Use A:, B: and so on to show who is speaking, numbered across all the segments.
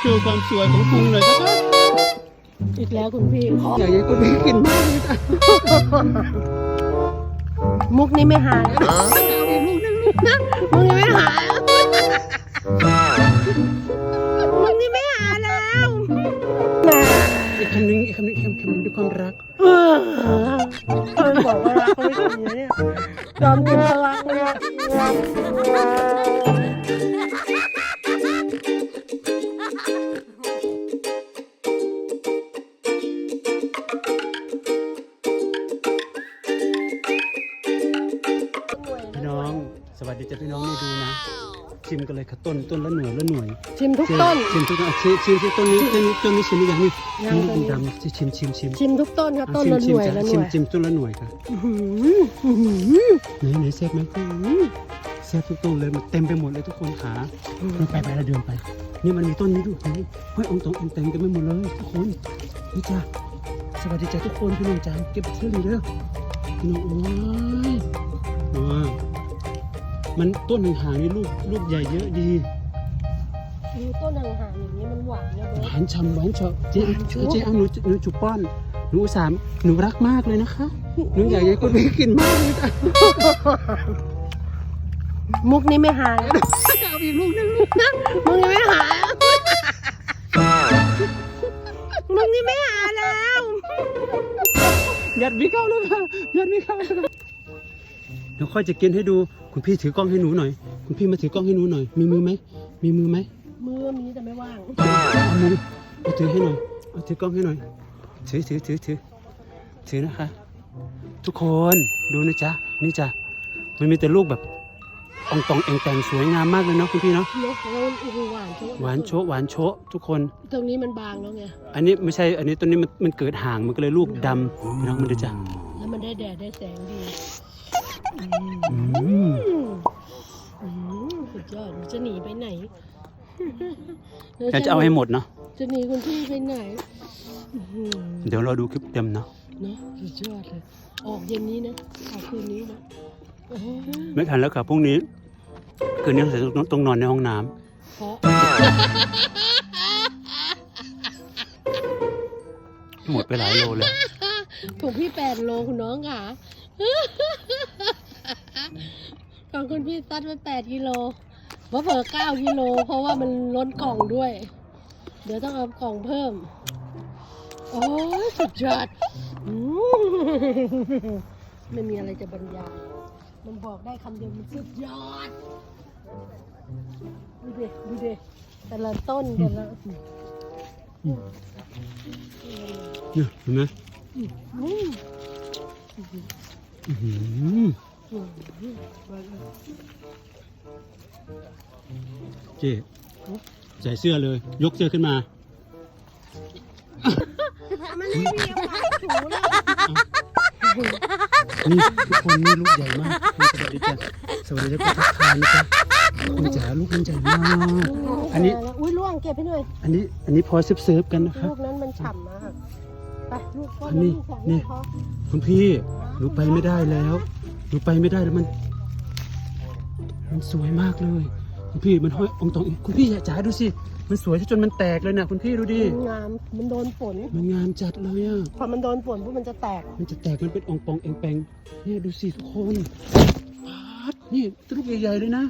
A: โชว์ความสวยของพุงหน่อยนะคะ
B: อีกแล้วคุณพี่
A: อยากให้คุณพี่กินมากเลยค่ะ
B: มุกนี้ไม่หาย
A: เอาอีกลูกนึง
B: มุกนี้ไม่หายมุกนี้ไม่หายแล้ว
A: อีกคำหนึงอีกคำหนึงอีกคำคำหนึงด้วยความรัก
B: เออเออบอกว่ารักเขาไม่ทำอย่างนี้เนี่ยยอมกินพลังเลย
A: สวัสดีจ้ะพี่น้องนี่ดูนะ ชิมกันเลยค่ะต้นต้นละหน่วยละหน่วย
B: ชิมทุกต้น
A: ชิมทุกต้นอะชิมชิมที่ต้นนี้ต้นนี้ต้นนี้ชิมหรือยังนี่
B: ยัง
A: นี่
B: ต้นนี้
A: ดำๆชิชิมชิมชิม
B: ชิมทุกต้นค่ะ
A: อะ
B: ต้น
A: ชิม
B: ละห
A: ชิม
B: น่วย
A: จ้ะ
B: ละห
A: ชิ
B: น่
A: ม
B: วย
A: ชิมต้นละหน่วยค่ะ
B: อื้อหืออื้อหือ
A: ไหนไหนแซ่บไหมแซ่บทุกต้นเลยมันเต็มไปหมดเลยทุกคนขาไปไปเราเดินไป นี่มันมีต้นนี้ด้วยนี่เฮ้ยองตรงองแต่งกันไม่หมดเลยทุกคนนี่จ้าสวัสดีจ้าทุกคนพี่น้องจ้าเก็บเสื้อเลยเด้อพี่น้องโอ้ยว้าว มันต้นห่างๆนี่ลูกลูกใหญ่เยอะดี
B: ดูต้นห่างๆอย่างนี้มันหวานนะเบิ
A: ห
B: ร์
A: วานฉ่ำหวานเฉาะเจ๊
B: หวานชุบ
A: เจ๊เอาหนูหนูจุบป้อนหนูอุตสามหนูรักมากเลยนะคะหนูอยากให้คนพี่กินมากเลยจ้ะ
B: มุกนี้ไม่หาย
A: เอาอีกลูกนึง
B: มุกนี้ไม่หายมุกนี้ไม่หายแล้ว
A: ยัดไม่เข้าเลยค่ะยัดไม่เข้าเลยค่ะ เดี๋ยวค่อยจะกินให้ดู คุณพี่ถือกล้องให้หนูหน่อย คุณพี่มาถือกล้องให้หนูหน่อย มีมือไหม มีมือไหม
B: มือมีแต่ไม่ว่าง
A: เอามือเอาถือให้หน่อย เอาถือกล้องให้หน่อย ถือถือถือถือถือนะคะ ทุกคนดูนะจ๊ะ นี่จ้ะ มันมีแต่ลูกแบบอองตองเองแต่งสวยงามมากเลยเนาะคุณพี่เนาะ
B: เนอะแล้วโอ้โหหวานโชะ
A: หวานโชะหวานโชะทุกคน
B: ตรงนี้มันบางแล้วไง
A: อันนี้ไม่ใช่ อันนี้ต้นนี้มันมันเกิดห่างมันก็เลยลูกดำพี่น้องมันดูจ้ะ
B: แล้วมันได้แดดได้แสงดี
A: อืม
B: อืมอืม สุดยอดหนูจะหนีไปไหน
A: ฉันจะเอาให้หมดเนาะ
B: จะหนีคุณพี่ไปไหน
A: เดี๋ยวเราดูคลิปเต็มเนาะ
B: เนอะสุดยอดเลย ออกเย็นนี้นะ ออกคืนนี้นะ
A: ไม่ทันแล้วครับพรุ่งนี้ คืนนี้ต้องต้องนอนในห้องน้ำ
B: เพราะ
A: หมดไปหลายโลเลย
B: ของพี่แปดโลคุณน้องค่ะ ของคุณพี่ตัดไปแปดกิโลว่าเผอเก้ากิโล เพราะว่ามันล้นกล่องด้วย เดี๋ยวต้องเอากล่องเพิ่ม โอ้ยสุดยอดไม่มีอะไรจะบรรยายมันบอกได้คำเดียวมันสุดยอด ดูดิดูดิแต่ละต้นแต่ละ
A: เนี่ยเห็นไหม
B: อืม
A: เจ๊ใส่เสื้อเลย ยกเสื้อขึ้นมา
B: มันไม่มีอะไรถูเลย
A: นี่ทุกคนนี่ลูกใหญ่มากนี่สวัสดีจ้ะสวัสดีจ้ะทักทายนะจ๊ะคุณจ๋าลูกมันใหญ่มากอันนี้
B: อุ้ยล่วงเก็บให้หน่อย
A: อันนี้อันนี้พอเซิร์ฟเซิร์ฟกันนะครับ
B: ลูกนั้นมันฉ่ำมากไปลูกก้อน
A: อันนี้
B: ลูกสอง
A: นี่
B: ลูกพอ
A: คุณพี่หนูไปไม่ได้แล้ว หนูไปไม่ได้แล้วมัน มันสวยมากเลย คุณพี่มันห้อยองตองอีกคุณพี่อย่าจ๋าดูสิ มันสวยจนมันแตกเลยนะคุณพี่ดูดิ
B: มันงาม มันโดนฝน
A: มันงามจัดเลยอะ
B: พอมันโดนฝนปุ๊บมันจะแตก
A: มันจะแตกมันเป็นองปองเองแปงเนี่ยดูสิทุกคนปาดนี่ลูกใหญ่ๆเลยนะ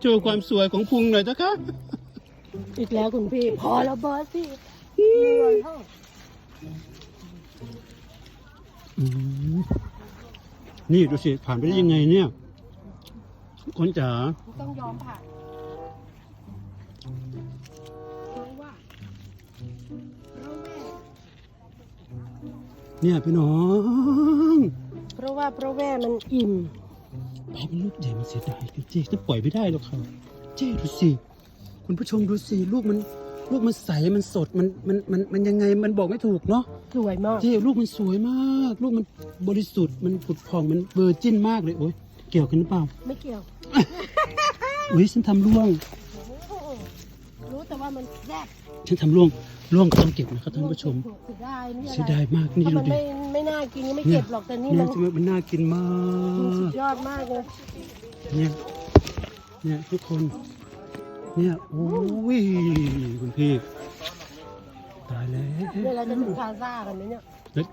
A: โชว์ความสวยของพุงหน่อยจ้ะคะ
B: อีกแล้วคุณพี่ พอแล้วเบอร์สิ
A: อืมนี่ดูสิผ่านไปได้ยังไงเนี่ยทุกคนจ๋า
B: ต้องยอมผ่านเพราะว่าเพราะแม่
A: เนี่ยพี่น้อง
B: เพราะว่าเพราะแม่มันอิ่ม
A: ไปมันลูกใหญ่มันเสียดายเจ๊จะปล่อยไม่ได้หรอกครับ เจ๊ดูสิคุณผู้ชมดูสิลูกมันลูกมันใสมันสดมันมันมันมันยังไงมันบอกไม่ถูกเนาะ
B: สวยมาก
A: เจ๊ลูกมันสวยมาก ลูกมันบริสุทธิ์มันผุดผ่องมันเบอร์จิ้นมากเลยโอ๊ยเกี่ยวกันหรือเปล่า
B: ไม่เกี่ยว
A: อุ้ยฉันทำร่วง
B: รู้แต่ว่ามันแซ่บ
A: ฉันทำร่วงร่วงก็ต้องเก็บนะครับท่านผู้ชม
B: เสียดายนี่อะไร
A: เสียดายมากนี่
B: ถ้า
A: ดู
B: มัน
A: ดิ
B: ไม่ไม่น่ากินก็ไม่
A: เนี่
B: เก็
A: ย
B: บหรอกแต่นี่
A: เนี่
B: มั
A: ย
B: น
A: ใช่ไหมมันน่ากินมา
B: มันสุ
A: ก
B: ดยอดมากเลย
A: เนี่ยเนี่ยทุกคน เนี่ยโอ้ยคุณพี่ตายแล้ว
B: เดี๋ยวเราจะถึงพลาซ่ากันไหมเนี่ย
A: แล้ว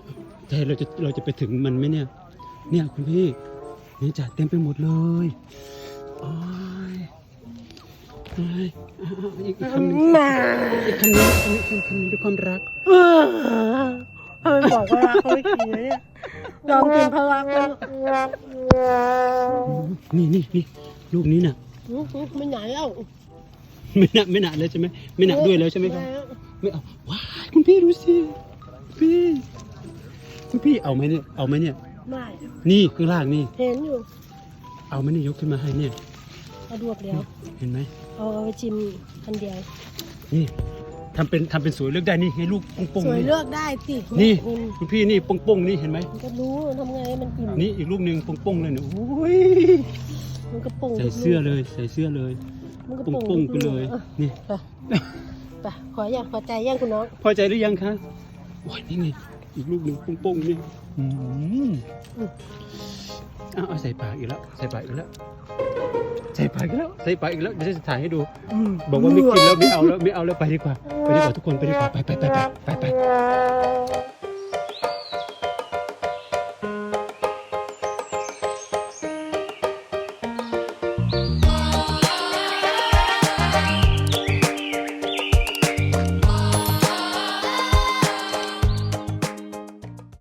A: แต่เราจะเราจะไปถึงมันไหมเนี่ย เนี่ยคุณพี่นี่จัดเต็มไปหมดเลยโอ้ยโอ้ย อ้าวอีกอีกคำหนึ่ง
B: มา
A: อีกคำหนึ่งอีกคำหนึ่งคำหนึ่งด้วยความรัก
B: เออทำไมบอกว่ารักเขาไม่กินเลยเนี่ยยอมกินเพราะรักแล้ว
A: นี่นี่นี่ลูกนี้น่ะ
B: อื้อหือไม่ไหนแล้ว
A: ไม่หนักไม่หนักเลยใช่ไหมไม่หนักด้วยแล้วใช่ไหมครับไม่เอาว้ายคุณพี่ดูสิพี่คุณพี่เอาไหมเนี่ยเอาไหมเนี่ย
B: ไม่
A: นี่ข้างล่างนี่
B: เห็นอยู่
A: เอาไหมเนี่ยยกขึ้นมาให้เนี่ย
B: สะดวกเดียว
A: เห็นไหม
B: เอาไปชิมคันเดียว
A: นี่ทำเป็นทำเป็นสวยเลือกได้นี่ให้ลูกปง
B: ส
A: ๆ
B: วย
A: นี่
B: เลือกได้สิ
A: นี่
B: อืม
A: คุณพี่นี่ปงๆนี่เห็นไหม
B: มันก็รู้ทำไงให้มันอิ่ม
A: นี่อีกลูกหนึ่งปงๆเลยเนี่ยโอ้ย
B: มันก็ปุ่ง
A: ใส่เสื้อเลยใส่เสื้อเลย
B: มันก็
A: ป
B: ปุ่ง
A: งๆไปเลย
B: ออ
A: นี่
B: ไปไปขออย่างพอใจย่างคุณน้อง
A: พอใจหรือยังคะโอ้ยนี่ไงอีกลูกหนึ่งปงๆนี่อืมเอา เอาใส่ปากอีกแล้ว ใส่ปากอีกแล้ว ใส่ปากอีกแล้ว ใส่ปากอีกแล้วเดี๋ยวจะถ่ายให้ดู บอกว่าไม่กินแล้วไม่เอาแล้วไม่เอาแล้วไปดีกว่า ไปดีกว่าทุกคนไปดีกว่าไปไปไปไปไปไป